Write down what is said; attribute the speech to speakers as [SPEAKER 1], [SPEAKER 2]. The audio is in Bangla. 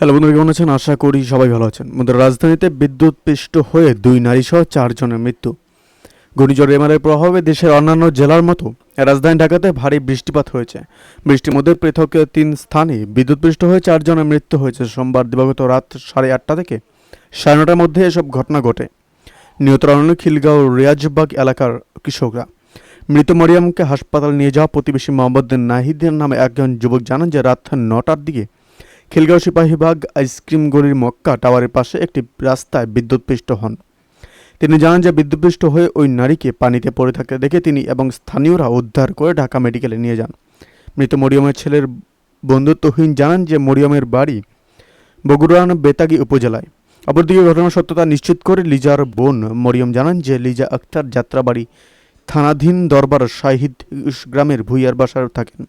[SPEAKER 1] হ্যালো বন্ধুরা, কেমন আছেন? আশা করি সবাই ভালো আছেন। বন্ধুরা, রাজধানীতে বিদ্যুৎ পৃষ্ঠ হয়ে দুই নারী সহ চারজনের মৃত্যু। ঘূর্ণিঝড় এমারের প্রভাবে দেশের অন্যান্য জেলার মতো রাজধানী ঢাকাতে ভারী বৃষ্টিপাত হয়েছে। বৃষ্টির মধ্যে পৃথক তিন স্থানে বিদ্যুৎপৃষ্ট হয়ে চারজনের মৃত্যু হয়েছে। সোমবার দিবাগত রাত সাড়ে আটটা থেকে সাড়ে নটার মধ্যে এসব ঘটনা ঘটে। নিহতরা হলেন খিলগাঁও রিয়াজবাগ এলাকার কৃষকরা মৃত মরিয়ামকে হাসপাতাল নিয়ে যাওয়া প্রতিবেশী মোহাম্মদ নাহিদের নামে একজন যুবক জানান যে, রাত নটার দিকে খিলগাঁও সিপাহীবাগ আইসক্রিম গলির মক্কা টাওয়ারের পাশে একটি রাস্তায় বিদ্যুৎপৃষ্ট হন। তিনি জানান যে বিদ্যুৎপৃষ্ট হয়ে ওই নারীকে পানিতে পড়ে থাকতে দেখে তিনি এবং স্থানীয়রা উদ্ধার করে ঢাকা মেডিকেলে নিয়ে যান। মৃত মরিয়মের ছেলের বন্ধু তহিন জানান যে মরিয়মের বাড়ি বগুড়ান বেতাগী উপজেলায়। অপরদিকে ঘটনার সত্যতা নিশ্চিত করে লিজার বোন মরিয়ম জানান যে লিজা আক্তার যাত্রাবাড়ি থানাধীন দরবার শাহিদ গ্রামের ভুইয়ার বাসার থাকেন।